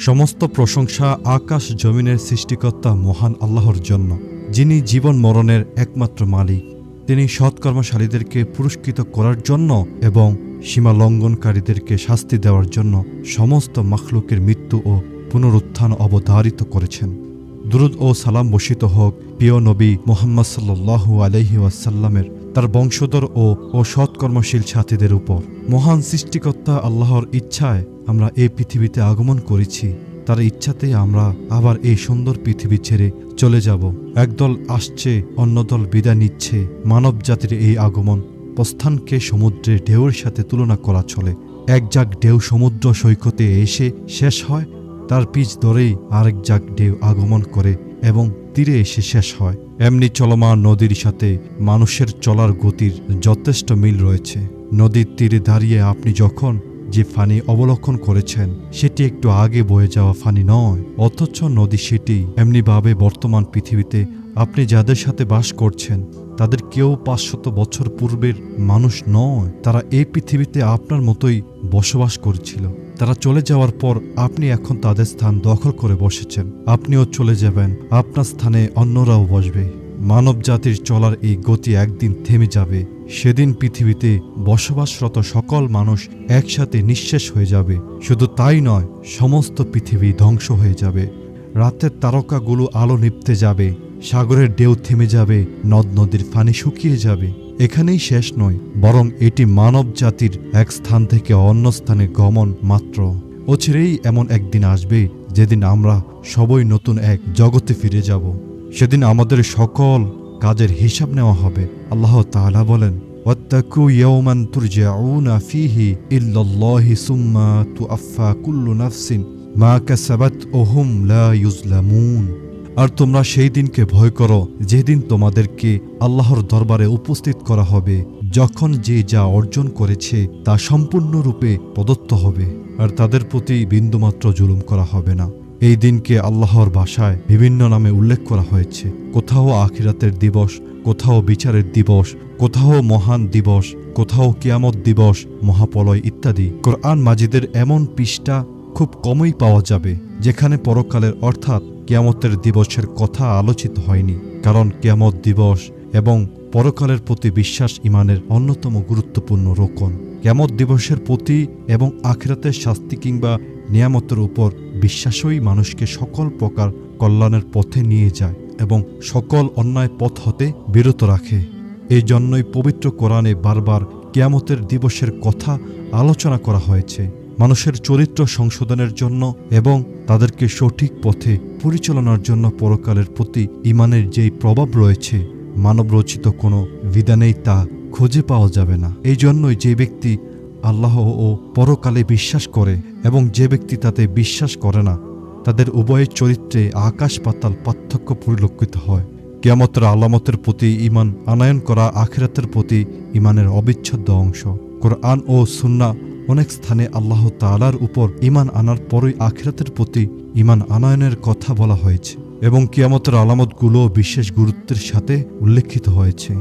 সমস্ত প্রশংসা আকাশ জমিনের সৃষ্টিকর্তা মহান আল্লাহর জন্য, যিনি জীবন মরণের একমাত্র মালিক। তিনি সৎকর্মশালীদেরকে পুরস্কৃত করার জন্য এবং সীমা লঙ্ঘনকারীদেরকে শাস্তি দেওয়ার জন্য সমস্ত মখলুকের মৃত্যু ও পুনরুত্থান অবধারিত করেছেন। দুরুদ ও সালাম বসিত হোক, প্রিয় নবী মোহাম্মদ সাল্লু আলহি ওয়াসাল্লামের, তার বংশধর ও ও সৎকর্মশীল সাথীদের উপর। মহান সৃষ্টিকর্তা আল্লাহর ইচ্ছায় আমরা এই পৃথিবীতে আগমন করেছি। তার ইচ্ছাতেই আমরা আবার এই সুন্দর পৃথিবী ছেড়ে চলে যাব। একদল আসছে, অন্য দল বিদায় নিচ্ছে। মানব জাতির এই আগমন প্রস্থানকে সমুদ্রে ঢেউয়ের সাথে তুলনা করা চলে। এক যাক ঢেউ সমুদ্র সৈকতে এসে শেষ হয় তার পিচ ধরেই আরেক যাক ঢেউ আগমন করে এবং তীরে এসে শেষ হয়। এমনি চলমান নদীর সাথে মানুষের চলার গতির যথেষ্ট মিল রয়েছে। নদীর তীরে দাঁড়িয়ে আপনি যখন যে ফানি অবলক্ষণ করেছেন, সেটি একটু আগে বয়ে যাওয়া ফানি নয়, অথচ নদী সেটি এমনিভাবে বর্তমান পৃথিবীতে আপনি যাদের সাথে বাস করছেন, তাদের কেউ পাঁচশত বছর পূর্বের মানুষ নয়, তারা এই পৃথিবীতে আপনার মতোই বসবাস করছিল। তারা চলে যাওয়ার পর আপনি এখন তাদের স্থান দখল করে বসেছেন। আপনিও চলে যাবেন, আপনার স্থানে অন্যরাও বসবে। মানব জাতির চলার এই গতি একদিন থেমে যাবে, সেদিন পৃথিবীতে বসবাসরত সকল মানুষ একসাথে নিঃশেষ হয়ে যাবে। শুধু তাই নয়, সমস্ত পৃথিবী ধ্বংস হয়ে যাবে। রাতের তারকাগুলো আলো নিপতে যাবে, সাগরের ঢেউ থেমে যাবে নদ নদীর পানি শুকিয়ে যাবে। এখানেই শেষ নয়, বরং এটি মানব জাতির এক স্থান থেকে অন্য স্থানে গমন মাত্র। অচিরেই এমন একদিন আসবে যেদিন আমরা সবই নতুন এক জগতে ফিরে যাব। সেদিন আমাদের সকল কাজের হিসাব নেওয়া হবে। আল্লাহ তাআলা বলেন মা কাসাবাত ওহুম লা ইউজলামুন আর তোমরা সেই দিনকে ভয় করো, যেদিন তোমাদেরকে আল্লাহর দরবারে উপস্থিত করা হবে, যখন যে যা অর্জন করেছে তা সম্পূর্ণরূপে প্রদত্ত হবে, আর তাদের প্রতি বিন্দুমাত্র জুলুম করা হবে না। এই দিনকে আল্লাহর ভাষায় বিভিন্ন নামে উল্লেখ করা হয়েছে। কোথাও আখিরাতের দিবস, কোথাও বিচারের দিবস, কোথাও মহান দিবস, কোথাও কিয়ামত দিবস মহাপলয় ইত্যাদি। কোরআন মাজিদের এমন পৃষ্ঠা খুব কমই পাওয়া যাবে, যেখানে পরকালের অর্থাৎ কিয়ামতের দিবসের কথা আলোচিত হয়নি, কারণ কেয়ামত দিবস এবং পরকালের প্রতি বিশ্বাস ইমানের অন্যতম গুরুত্বপূর্ণ রোকন। কিয়ামত দিবসের প্রতি এবং আখিরাতের শাস্তি কিংবা নিয়ামতের উপর বিশ্বাসই মানুষকে সকল প্রকার কল্যাণের পথে নিয়ে যায় এবং সকল অন্যায় পথ হতে বিরত রাখে। এই জন্যই পবিত্র কোরআনে বারবার কেয়ামতের দিবসের কথা আলোচনা করা হয়েছে। মানুষের চরিত্র সংশোধনের জন্য এবং তাদেরকে সঠিক পথে পরিচালনার জন্য পরকালের প্রতি ইমানের যেই প্রভাব রয়েছে, মানবরচিত কোনো বিধানেই তা খুঁজে পাওয়া যাবে না। এই জন্যই যে ব্যক্তি আল্লাহ ও পরকালে বিশ্বাস করে এবং যে ব্যক্তি তাতে বিশ্বাস করে না, তাদের উভয়ের চরিত্রে আকাশ পাতাল পার্থক্য পরিলক্ষিত হয়। কেয়ামতের আলামতের প্রতি ইমান আনায়ন করা আখিরাতের প্রতি ইমানের অবিচ্ছেদ্য অংশ। কোরআন ও সুন্না অনেক স্থানে আল্লাহ তালার উপর ইমান আনার পরই আখিরাতের প্রতি ইমান আনায়নের কথা বলা হয়েছে এবং কিয়ামতের আলামতগুলো বিশেষ গুরুত্বের সাথে উল্লেখিত হয়েছে।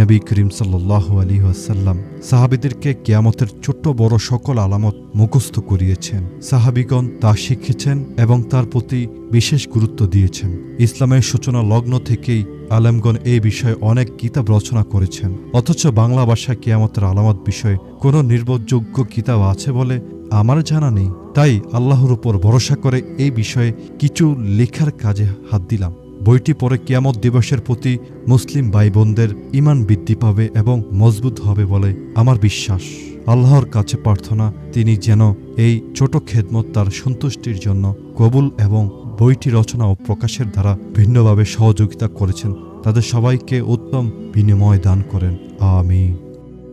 নবী করিম সাল্লাহ আলী আসাল্লাম সাহাবিদেরকে কিয়ামতের ছোট্ট বড় সকল আলামত মুখস্থ করিয়েছেন। সাহাবিগণ তা শিখেছেন এবং তার প্রতি বিশেষ গুরুত্ব দিয়েছেন। ইসলামের সূচনা লগ্ন থেকেই আলেমগণ এই বিষয়ে অনেক কিতাব রচনা করেছেন। অথচ বাংলা ভাষায় কিয়ামতের আলামত বিষয়ে কোনো নির্ভরযোগ্য কিতাব আছে বলে আমার জানা নেই। তাই আল্লাহর উপর ভরসা করে এই বিষয়ে কিছু লেখার কাজে হাত দিলাম। বইটি পরে কিয়ামত দিবসের প্রতি মুসলিম ভাই বোনদের ইমান বৃদ্ধি পাবে এবং মজবুত হবে বলে আমার বিশ্বাস। আল্লাহর কাছে প্রার্থনা, তিনি যেন এই ছোট খেদমত তার সন্তুষ্টির জন্য কবুল এবং বইটি রচনা ও প্রকাশের দ্বারা ভিন্নভাবে সহযোগিতা করেছেন। তাদের সবাইকে উত্তম বিনিময় দান করেন। আমিন।